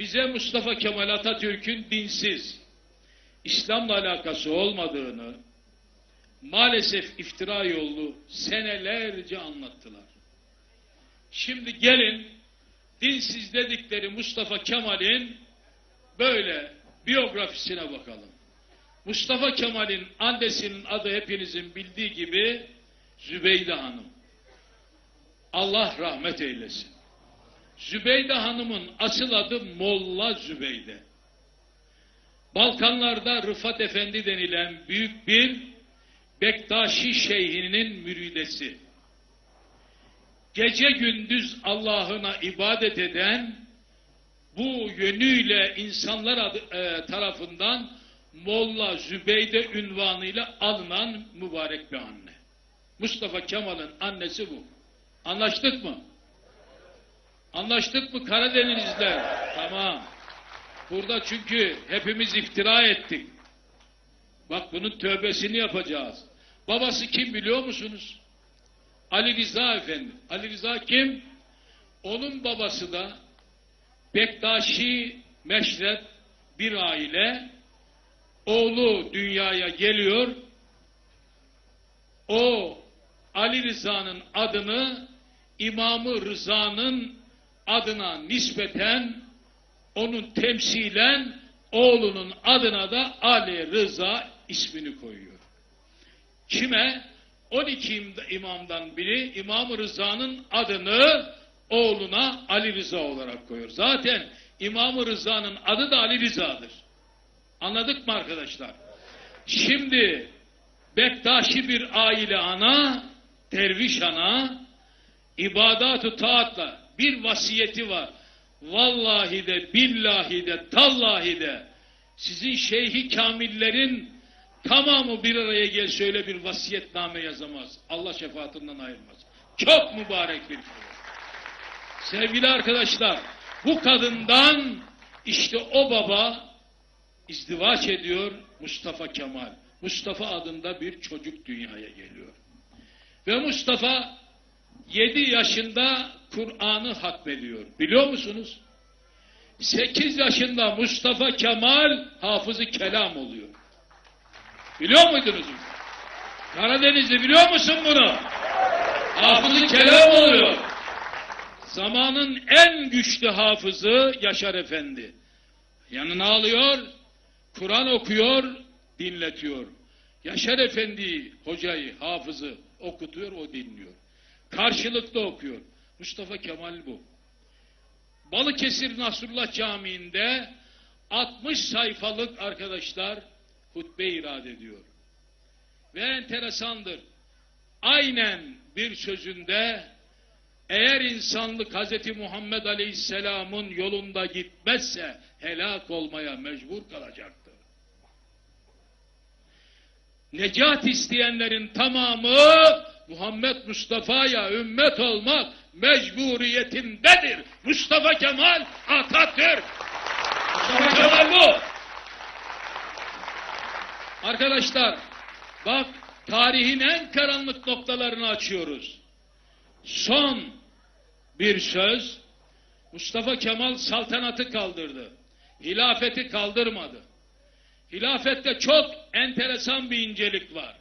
bize Mustafa Kemal Atatürk'ün dinsiz, İslam'la alakası olmadığını maalesef iftira yolu senelerce anlattılar. Şimdi gelin dinsiz dedikleri Mustafa Kemal'in böyle biyografisine bakalım. Mustafa Kemal'in annesinin adı hepinizin bildiği gibi Zübeyde Hanım. Allah rahmet eylesin. Zübeyde Hanım'ın asıl adı Molla Zübeyde. Balkanlarda Rıfat Efendi denilen büyük bir Bektaşi şeyhinin müridesi. Gece gündüz Allah'ına ibadet eden bu yönüyle insanlar adı, e, tarafından Molla Zübeyde ünvanıyla alınan mübarek bir anne. Mustafa Kemal'in annesi bu. Anlaştık mı? Anlaştık mı Karadenizliler? Tamam. Burada çünkü hepimiz iftira ettik. Bak bunun tövbesini yapacağız. Babası kim biliyor musunuz? Ali Rıza Efendi. Ali Rıza kim? Onun babası da Bektaşi meşrep bir aile. Oğlu dünyaya geliyor. O Ali Rıza'nın adını İmamı Rıza'nın adına nispeten onun temsilen oğlunun adına da Ali Rıza ismini koyuyor. Kime? 12 im- imamdan biri İmam Rıza'nın adını oğluna Ali Rıza olarak koyuyor. Zaten İmam Rıza'nın adı da Ali Rıza'dır. Anladık mı arkadaşlar? Şimdi Bektaşi bir aile ana, derviş ana, ibadat-ı taatla bir vasiyeti var. Vallahi de, billahi de, tallahi de sizin şeyhi kamillerin tamamı bir araya gelse öyle bir vasiyetname yazamaz. Allah şefaatinden ayırmaz. Çok mübarek bir kadın. Sevgili arkadaşlar, bu kadından işte o baba izdivaç ediyor Mustafa Kemal. Mustafa adında bir çocuk dünyaya geliyor. Ve Mustafa 7 yaşında Kur'an'ı hatmediyor. Biliyor musunuz? 8 yaşında Mustafa Kemal hafızı kelam oluyor. Biliyor muydunuz? Karadenizli biliyor musun bunu? Hafızı kelam oluyor. Zamanın en güçlü hafızı Yaşar Efendi. Yanına alıyor, Kur'an okuyor, dinletiyor. Yaşar Efendi hocayı, hafızı okutuyor, o dinliyor. Karşılıklı okuyor. Mustafa Kemal bu. Balıkesir Nasrullah Camii'nde 60 sayfalık arkadaşlar hutbe irad ediyor. Ve enteresandır. Aynen bir sözünde eğer insanlık Hz. Muhammed Aleyhisselam'ın yolunda gitmezse helak olmaya mecbur kalacaktır. Necat isteyenlerin tamamı Muhammed Mustafa'ya ümmet olmak mecburiyetindedir. Mustafa Kemal Atatürk. Mustafa Kemal bu. Arkadaşlar bak tarihin en karanlık noktalarını açıyoruz. Son bir söz Mustafa Kemal saltanatı kaldırdı. Hilafeti kaldırmadı. Hilafette çok enteresan bir incelik var.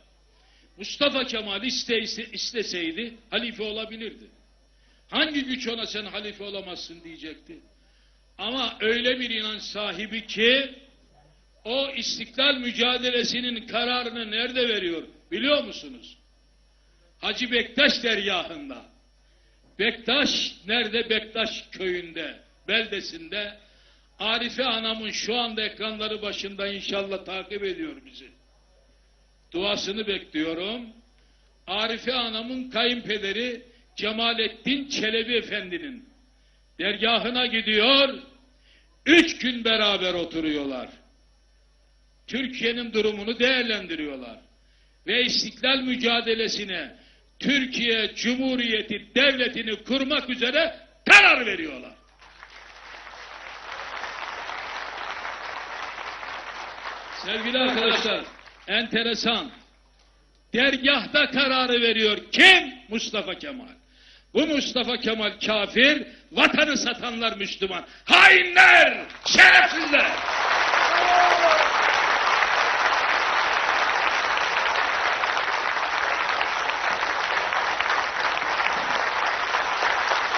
Mustafa Kemal iste, iste- isteseydi halife olabilirdi. Hangi güç ona sen halife olamazsın diyecekti. Ama öyle bir inanç sahibi ki o istiklal mücadelesinin kararını nerede veriyor biliyor musunuz? Hacı Bektaş dergahında. Bektaş nerede? Bektaş köyünde, beldesinde. Arife anamın şu anda ekranları başında inşallah takip ediyor bizi. Duasını bekliyorum. Arife anamın kayınpederi Cemalettin Çelebi Efendi'nin dergahına gidiyor. Üç gün beraber oturuyorlar. Türkiye'nin durumunu değerlendiriyorlar. Ve istiklal mücadelesine Türkiye Cumhuriyeti devletini kurmak üzere karar veriyorlar. Sevgili arkadaşlar, enteresan. Dergahta kararı veriyor. Kim? Mustafa Kemal. Bu Mustafa Kemal kafir, vatanı satanlar Müslüman. Hainler, şerefsizler.